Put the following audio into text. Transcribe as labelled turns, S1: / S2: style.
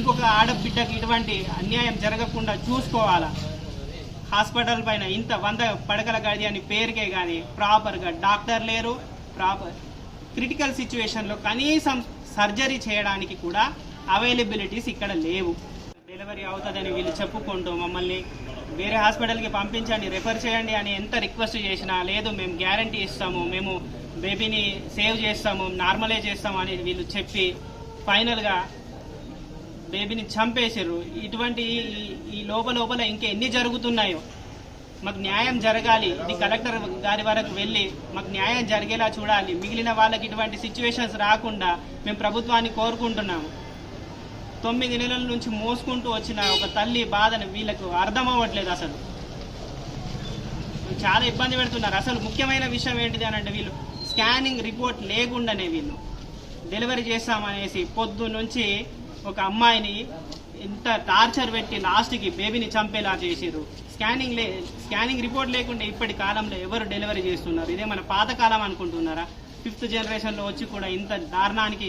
S1: ఇంకొక ఆడబిడ్డకి ఇటువంటి అన్యాయం జరగకుండా చూసుకోవాలా? హాస్పిటల్ పైన ఇంత వంద పడకల గది అని పేరుకే కానీ ప్రాపర్గా డాక్టర్ లేరు. ప్రాపర్ క్రిటికల్ సిచ్యువేషన్లో కనీసం సర్జరీ చేయడానికి కూడా అవైలబిలిటీస్ ఇక్కడ లేవు. డెలివరీ అవుతుందని వీళ్ళు చెప్పుకుంటూ మమ్మల్ని వేరే హాస్పిటల్కి పంపించండి రెఫర్ చేయండి అని ఎంత రిక్వెస్ట్ చేసినా లేదు మేము గ్యారంటీ ఇస్తాము మేము బేబీని సేవ్ చేస్తాము నార్మలే చేస్తాము అని వీళ్ళు చెప్పి ఫైనల్గా బేబీని చంపేశారు. ఇటువంటి ఈ- లోపల లోపల ఇంకా ఎన్ని జరుగుతున్నాయో మాకు న్యాయం జరగాలి. ఇది కలెక్టర్ గారి వరకు వెళ్ళి మాకు న్యాయం జరిగేలా చూడాలి. మిగిలిన వాళ్ళకి ఇటువంటి సిచ్యువేషన్స్ రాకుండా మేము ప్రభుత్వాన్ని కోరుకుంటున్నాము. తొమ్మిది నెలల నుంచి మోసుకుంటూ వచ్చిన ఒక తల్లి బాధను వీళ్ళకు అర్థం అవ్వట్లేదు అసలు. చాలా ఇబ్బంది పెడుతున్నారు. అసలు ముఖ్యమైన విషయం ఏంటిది అని అంటే వీళ్ళు స్కానింగ్ రిపోర్ట్ లేకుండానే వీళ్ళు డెలివరీ చేస్తామనేసి పొద్దు నుంచి ఒక అమ్మాయిని ఇంత టార్చర్ పెట్టి లాస్ట్కి బేబీని చంపేలా చేసారు స్కానింగ్ లే స్కానింగ్ రిపోర్ట్ లేకుండా ఇప్పటి కాలంలో ఎవరు డెలివరీ చేస్తున్నారు? ఇదే మన పాతకాలం అనుకుంటున్నారా? ఫిఫ్త్ జనరేషన్లో వచ్చి కూడా ఇంత దారుణానికి